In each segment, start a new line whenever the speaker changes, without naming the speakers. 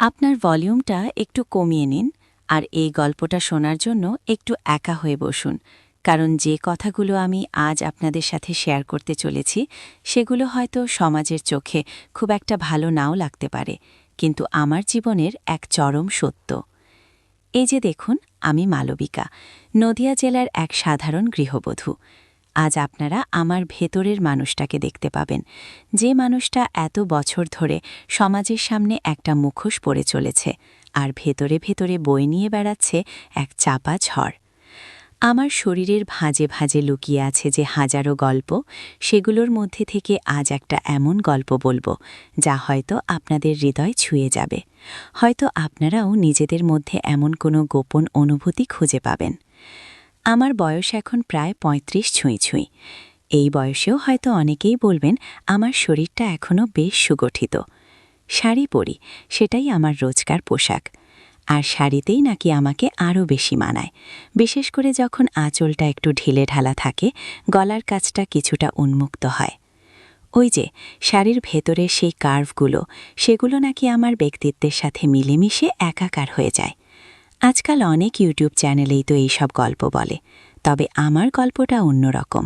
আপনার ভলিউমটা একটু কমিয়ে নিন আর এই গল্পটা শোনার জন্য একটু একা হয়ে বসুন। কারণ যে কথাগুলো আমি আজ আপনাদের সাথে শেয়ার করতে চলেছি, সেগুলো হয়তো সমাজের চোখে খুব একটা ভালো নাও লাগতে পারে, কিন্তু আমার জীবনের এক চরম সত্য। এই যে দেখুন, আমি মালবিকা, নদিয়া জেলার এক সাধারণ গৃহবধূ। আজ আপনারা আমার ভেতরের মানুষটাকে দেখতে পাবেন। যে মানুষটা এত বছর ধরে সমাজের সামনে একটা মুখোশ পড়ে চলেছে আর ভেতরে ভেতরে বই নিয়ে বেড়াচ্ছে এক চাপা ঝড়। আমার শরীরের ভাঁজে ভাঁজে লুকিয়ে আছে যে হাজারো গল্প, সেগুলোর মধ্যে থেকে আজ একটা এমন গল্প বলব, যা হয়তো আপনাদের হৃদয় ছুঁয়ে যাবে। হয়তো আপনারাও নিজেদের মধ্যে এমন কোনো গোপন অনুভূতি খুঁজে পাবেন। আমার বয়স এখন প্রায় ৩৫ ছুঁই ছুঁই। এই বয়সেও হয়তো অনেকেই বলবেন, আমার শরীরটা এখনও বেশ সুগঠিত। শাড়ি পরি, সেটাই আমার রোজকার পোশাক। আর শাড়িতেই নাকি আমাকে আরও বেশি মানায়। বিশেষ করে যখন আঁচলটা একটু ঢিলে ঢালা থাকে, গলার কাজটা কিছুটা উন্মুক্ত হয়। ওই যে, শাড়ির ভেতরে সেই কার্ভগুলো, সেগুলো নাকি আমার ব্যক্তিত্বের সাথে মিলেমিশে একাকার হয়ে যায়। আজকাল অনেক ইউটিউব চ্যানেলেই তো এইসব গল্প বলে, তবে আমার গল্পটা অন্যরকম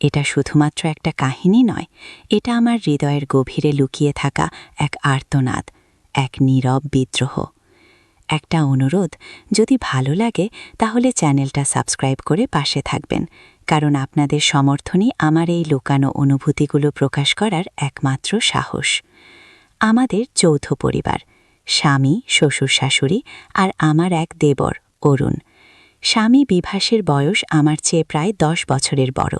এটা শুধুমাত্র একটা কাহিনী নয়, এটা আমার হৃদয়ের গভীরে লুকিয়ে থাকা এক আর্তনাদ, এক নীরব বিদ্রোহ। একটা অনুরোধ, যদি ভালো লাগে, তাহলে চ্যানেলটা সাবস্ক্রাইব করে পাশে থাকবেন, কারণ আপনাদের সমর্থনই আমার এই লুকানো অনুভূতিগুলো প্রকাশ করার একমাত্র সাহস। আমাদের যৌথ পরিবার স্বামী, শ্বশুর শাশুড়ি আর আমার এক দেবর, অরুণ। স্বামী বিভাসের বয়স আমার চেয়ে প্রায় দশ বছরের বড়।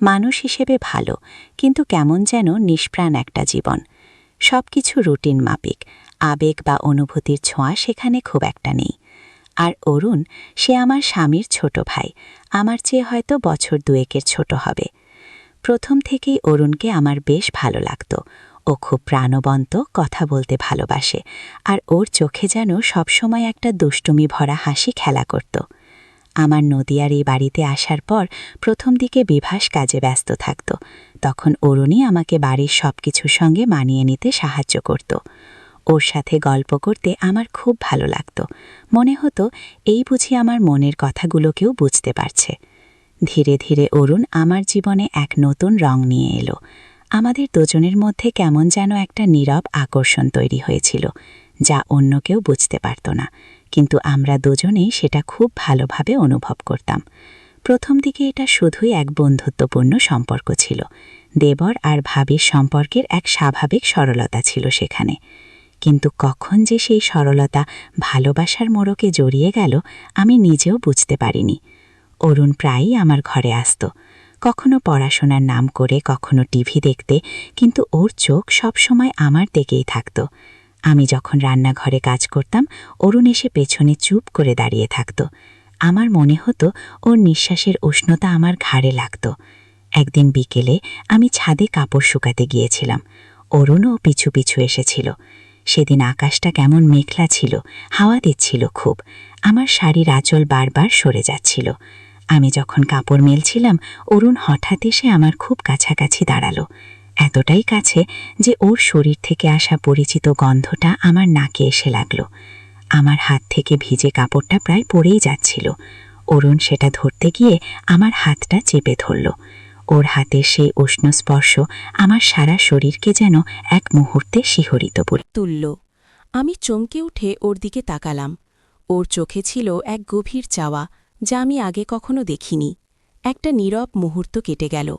মানুষ হিসেবে ভালো, কিন্তু কেমন যেন নিষ্প্রাণ একটা জীবন। সব কিছু রুটিন মাপিক আবেগ বা অনুভূতির ছোঁয়া সেখানে খুব একটা নেই। আর অরুণ, সে আমার স্বামীর ছোট ভাই, আমার চেয়ে হয়তো বছর দুয়েকের ছোট হবে। প্রথম থেকেই অরুণকে আমার বেশ ভালো লাগতো। ও খুব প্রাণবন্ত কথা বলতে ভালোবাসে, আর ওর চোখে যেন সবসময় একটা দুষ্টুমি ভরা হাসি খেলা করত। আমার নদিয়ার এই বাড়িতে আসার পর প্রথম দিকে বিভাস কাজে ব্যস্ত থাকত। তখন অরুণই আমাকে বাড়ির সব কিছুর সঙ্গে মানিয়ে নিতে সাহায্য করত। ওর সাথে গল্প করতে আমার খুব ভালো লাগত। মনে হতো এই বুঝি আমার মনের কথাগুলোকেও বুঝতে পারছে। ধীরে ধীরে অরুণ আমার জীবনে এক নতুন রং নিয়ে এলো। আমাদের দুজনের মধ্যে কেমন যেন একটা নীরব আকর্ষণ তৈরি হয়েছিল, যা অন্য কেউ বুঝতে পারত না। কিন্তু আমরা দুজনেই সেটা খুব ভালোভাবে অনুভব করতাম। প্রথম দিকে এটা শুধুই এক বন্ধুত্বপূর্ণ সম্পর্ক ছিল। দেবর আর ভাবির সম্পর্কের এক স্বাভাবিক সরলতা ছিল সেখানে। কিন্তু কখন যে সেই সরলতা ভালোবাসার মোড়কে জড়িয়ে গেল, আমি নিজেও বুঝতে পারিনি। অরুণ প্রায়ই আমার ঘরে আসত। কখনো পড়াশোনার নাম করে, কখনো টিভি দেখতে, কিন্তু ওর চোখ সবসময় আমার দিকেই থাকত। আমি যখন রান্নাঘরে কাজ করতাম, অরুণ এসে পেছনে চুপ করে দাঁড়িয়ে থাকত। আমার মনে হতো ওর নিঃশ্বাসের উষ্ণতা আমার ঘাড়ে লাগত। একদিন বিকেলে আমি ছাদে কাপড় শুকাতে গিয়েছিলাম। অরুণও পিছু পিছু এসেছিল। সেদিন আকাশটা কেমন মেঘলা ছিল, হাওয়া দিচ্ছিল খুব। আমার শাড়ির আঁচল বারবার সরে যাচ্ছিল। আমি যখন কাপড় মেলছিলাম, অরুণ হঠাৎ এসে আমার খুব কাছাকাছি দাঁড়াল। এতটাই কাছে যে ওর শরীর থেকে আসা পরিচিত গন্ধটা আমার নাকে এসে লাগল। আমার হাত থেকে ভিজে কাপড়টা প্রায় পড়েই যাচ্ছিল। অরুণ সেটা ধরতে গিয়ে আমার হাতটা চেপে ধরল। ওর হাতের সেই উষ্ণ স্পর্শ আমার সারা শরীরকে যেন এক মুহূর্তে শিহরিত
তুলল। আমি চমকে উঠে ওর দিকে তাকালাম। ওর চোখে ছিল এক গভীর চাওয়া। যা আমি আগে কখনো দেখিনি। একটা নীরব মুহূর্ত কেটে গেল।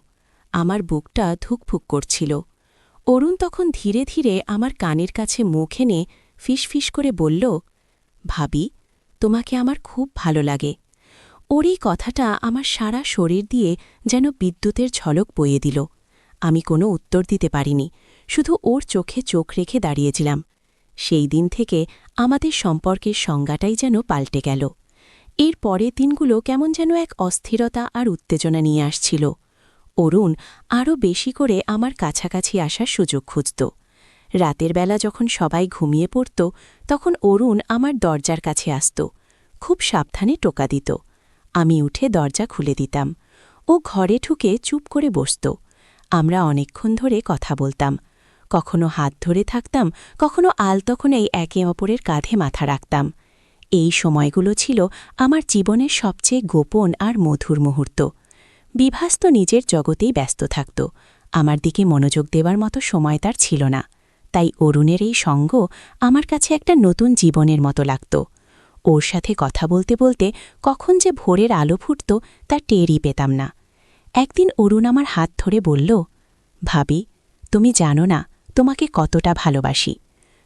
আমার বুকটা ধুকফুক করছিল। অরুণ তখন ধীরে ধীরে আমার কানের কাছে মুখ এনে ফিসফিস করে বলল, ভাবি, তোমাকে আমার খুব ভালো লাগে। ওর এই কথাটা আমার সারা শরীর দিয়ে যেন বিদ্যুতের ঝলক বয়ে দিল। আমি কোনো উত্তর দিতে পারিনি, শুধু ওর চোখে চোখ রেখে দাঁড়িয়েছিলাম। সেই দিন থেকে আমাদের সম্পর্কের সংজ্ঞাটাই যেন পাল্টে গেল। এর পরের দিনগুলো কেমন যেন এক অস্থিরতা আর উত্তেজনা নিয়ে আসছিল। অরুণ আরও বেশি করে আমার কাছাকাছি আসার সুযোগ খুঁজত। রাতের বেলা যখন সবাই ঘুমিয়ে পড়ত, তখন অরুণ আমার দরজার কাছে আসত। খুব সাবধানে টোকা দিত। আমি উঠে দরজা খুলে দিতাম। ও ঘরে ঢুকে চুপ করে বসত। আমরা অনেকক্ষণ ধরে কথা বলতাম। কখনো হাত ধরে থাকতাম, কখনো আলতখনেই একে অপরের কাঁধে মাথা রাখতাম। এই সময়গুলো ছিল আমার জীবনের সবচেয়ে গোপন আর মধুর মুহূর্ত। বিভাস তো নিজের জগতেই ব্যস্ত থাকত। আমার দিকে মনোযোগ দেওয়ার মতো সময় তার ছিল না। তাই অরুণের এই সঙ্গ আমার কাছে একটা নতুন জীবনের মতো লাগত। ওর সাথে কথা বলতে বলতে কখন যে ভোরের আলো ফুটত তা টেরই পেতাম না। একদিন অরুণ আমার হাত ধরে বলল, ভাবি, তুমি জানো না, তোমাকে কতটা ভালোবাসি।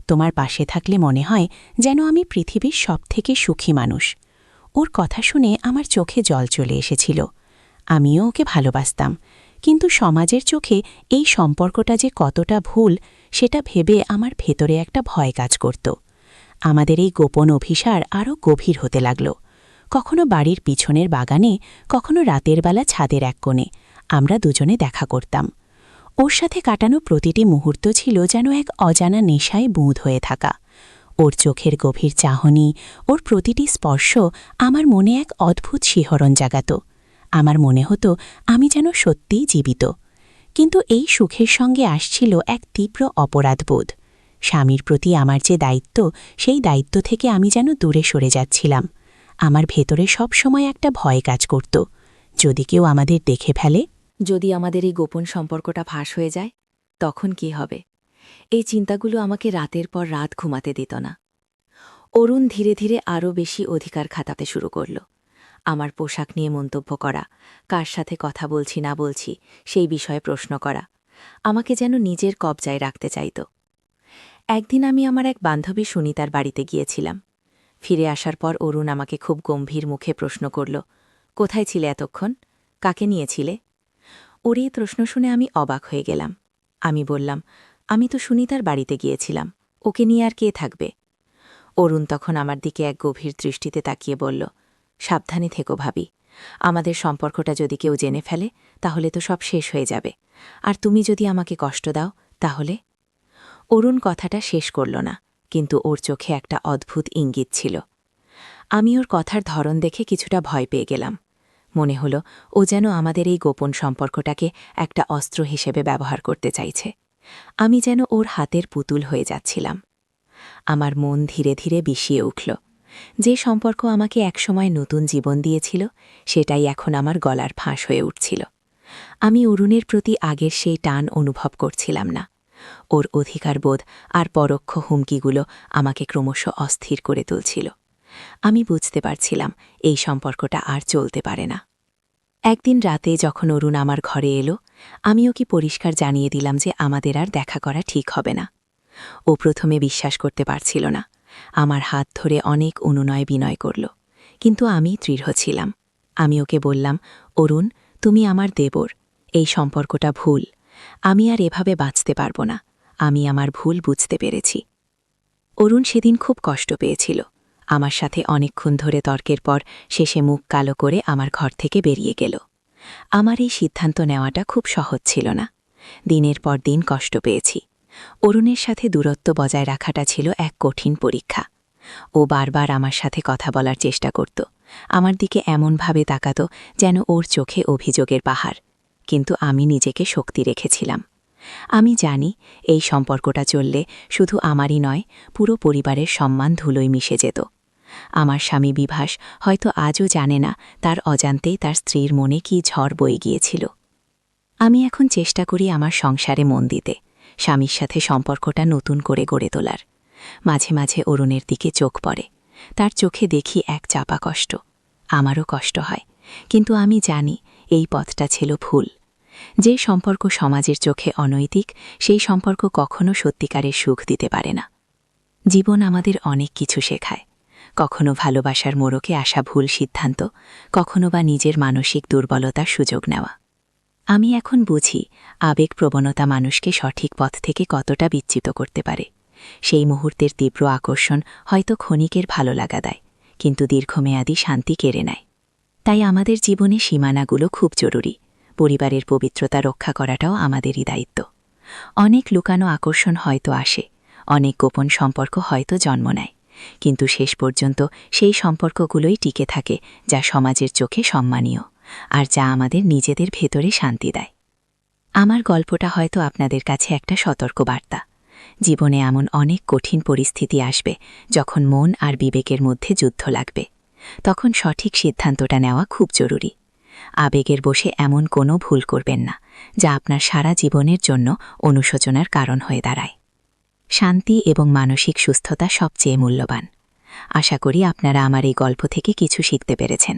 তোমার পাশে থাকলে মনে হয় যেন আমি পৃথিবীর সবথেকে সুখী মানুষ। ওর কথা শুনে আমার চোখে জল চলে এসেছিল। আমিও ওকে ভালোবাসতাম। কিন্তু সমাজের চোখে এই সম্পর্কটা যে কতটা ভুল, সেটা ভেবে আমার ভেতরে একটা ভয় কাজ করত। আমাদের এই গোপন অভিসার আরও গভীর হতে লাগল। কখনো বাড়ির পিছনের বাগানে, কখনো রাতের বেলা ছাদের এক কোণে। আমরা দুজনে দেখা করতাম। ওর সাথে কাটানো প্রতিটি মুহূর্ত ছিল যেন এক অজানা নেশায় বুঁদ হয়ে থাকা। ওর চোখের গভীর চাহনি, ওর প্রতিটি স্পর্শ আমার মনে এক অদ্ভুত শিহরণ জাগাত। আমার মনে হতো আমি যেন সত্যিই জীবিত। কিন্তু এই সুখের সঙ্গে আসছিল এক তীব্র অপরাধবোধ স্বামীর প্রতি আমার যে দায়িত্ব, সেই দায়িত্ব থেকে আমি যেন দূরে সরে যাচ্ছিলাম। আমার ভেতরে সব সময় একটা ভয় কাজ করত। যদি কেউ আমাদের দেখে ফেলে
যদি আমাদের এই গোপন সম্পর্কটা ফাঁস হয়ে যায়, তখন কি হবে? এই চিন্তাগুলো আমাকে রাতের পর রাত ঘুমাতে দিত না। অরুণ ধীরে ধীরে আরও বেশি অধিকার খাতাতে শুরু করল। আমার পোশাক নিয়ে মন্তব্য করা, কার সাথে কথা বলছি না বলছি, সেই বিষয়ে প্রশ্ন করা, আমাকে যেন নিজের কবজায় রাখতে চাইত। একদিন আমি আমার এক বান্ধবী সুনিতার বাড়িতে গিয়েছিলাম। ফিরে আসার পর অরুণ আমাকে খুব গম্ভীর মুখে প্রশ্ন করল, কোথায় ছিলে এতক্ষণ? কাকে নিয়েছিলে? ওর এই প্রশ্ন শুনে আমি অবাক হয়ে গেলাম। আমি বললাম, আমি তো সুনিতার বাড়িতে গিয়েছিলাম। ওকে নিয়ে আর কে থাকবে? অরুণ তখন আমার দিকে এক গভীর দৃষ্টিতে তাকিয়ে বলল, সাবধানে থেকো ভাবি। আমাদের সম্পর্কটা যদি কেউ জেনে ফেলে, তাহলে তো সব শেষ হয়ে যাবে। আর তুমি যদি আমাকে কষ্ট দাও, তাহলে? অরুণ কথাটা শেষ করল না, কিন্তু ওর চোখে একটা অদ্ভুত ইঙ্গিত ছিল। আমি ওর কথার ধরন দেখে কিছুটা ভয় পেয়ে গেলাম। মনে হলো, ও যেন আমাদের এই গোপন সম্পর্কটাকে একটা অস্ত্র হিসেবে ব্যবহার করতে চাইছে। আমি যেন ওর হাতের পুতুল হয়ে যাচ্ছিলাম। আমার মন ধীরে ধীরে বিষিয়ে উঠল। যে সম্পর্ক আমাকে একসময় নতুন জীবন দিয়েছিল, সেটাই এখন আমার গলার ফাঁস হয়ে উঠছিল। আমি অরুণের প্রতি আগের সেই টান অনুভব করছিলাম না। ওর অধিকারবোধ আর পরোক্ষ হুমকিগুলো আমাকে ক্রমশ অস্থির করে তুলছিল। আমি বুঝতে পারছিলাম এই সম্পর্কটা আর চলতে পারে না। একদিন রাতে যখন অরুণ আমার ঘরে এলো আমি ওকে পরিষ্কার জানিয়ে দিলাম যে আমাদের আর দেখা করা ঠিক হবে না। ও প্রথমে বিশ্বাস করতে পারছিল না। আমার হাত ধরে অনেক অনুনয় বিনয় করল। কিন্তু আমি দৃঢ় ছিলাম। আমি ওকে বললাম, অরুণ, তুমি আমার দেবর। এই সম্পর্কটা ভুল। আমি আর এভাবে বাঁচতে পারব না। আমি আমার ভুল বুঝতে পেরেছি। অরুণ সেদিন খুব কষ্ট পেয়েছিল। আমার সাথে অনেকক্ষণ ধরে তর্কের পর শেষে মুখ কালো করে আমার ঘর থেকে বেরিয়ে গেল। আমার এই সিদ্ধান্ত নেওয়াটা খুব সহজ ছিল না। দিনের পর দিন কষ্ট পেয়েছি। অরুণের সাথে দূরত্ব বজায় রাখাটা ছিল এক কঠিন পরীক্ষা। ও বারবার আমার সাথে কথা বলার চেষ্টা করত। আমার দিকে এমনভাবে তাকাত যেন ওর চোখে অভিযোগের পাহাড়। কিন্তু আমি নিজেকে শক্তি রেখেছিলাম। আমি জানি এই সম্পর্কটা চললে শুধু আমারই নয়, পুরো পরিবারের সম্মান ধুলোয় মিশে যেত। আমার স্বামী বিভাস হয়তো আজও জানে না তার অজান্তেই তার স্ত্রীর মনে কি ঝড় বয়ে গিয়েছিল। আমি এখন চেষ্টা করি আমার সংসারে মন দিতে, স্বামীর সাথে সম্পর্কটা নতুন করে গড়ে তোলার। মাঝে মাঝে অরুণের দিকে চোখ পড়ে, তার চোখে দেখি এক চাপা কষ্ট। আমারও কষ্ট হয়, কিন্তু আমি জানি এই পথটা ছিল ভুল। যে সম্পর্ক সমাজের চোখে অনৈতিক, সেই সম্পর্ক কখনো সত্যিকারের সুখ দিতে পারে না। জীবন আমাদের অনেক কিছু শেখায় কখনো ভালোবাসার মোড়কে আসা ভুল সিদ্ধান্ত, কখনো বা নিজের মানসিক দুর্বলতার সুযোগ নেওয়া। আমি এখন বুঝি আবেগ প্রবণতা মানুষকে সঠিক পথ থেকে কতটা বিচ্যুত করতে পারে। সেই মুহূর্তের তীব্র আকর্ষণ হয়তো ক্ষণিকের ভালো লাগা দেয়, কিন্তু দীর্ঘমেয়াদী শান্তি কেড়ে নেয়। তাই আমাদের জীবনে সীমানাগুলো খুব জরুরি। পরিবারের পবিত্রতা রক্ষা করাটাও আমাদেরই দায়িত্ব। অনেক লুকানো আকর্ষণ হয়তো আসে, অনেক গোপন সম্পর্ক হয়তো জন্ম নেয়। কিন্তু শেষ পর্যন্ত সেই সম্পর্কগুলোই টিকে থাকে, যা সমাজের চোখে সম্মানীয়, আর যা আমাদের নিজেদের ভেতরে শান্তি দেয়। আমার গল্পটা হয়তো আপনাদের কাছে একটা সতর্ক বার্তা জীবনে এমন অনেক কঠিন পরিস্থিতি আসবে, যখন মন আর বিবেকের মধ্যে যুদ্ধ লাগবে। তখন সঠিক সিদ্ধান্তটা নেওয়া খুব জরুরি। আবেগের বসে এমন কোনো ভুল করবেন না, যা আপনার সারা জীবনের জন্য অনুশোচনার কারণ হয়ে দাঁড়ায়। শান্তি এবং মানসিক সুস্থতা সবচেয়ে মূল্যবান। আশা করি আপনারা আমার এই গল্প থেকে কিছু শিখতে পেরেছেন।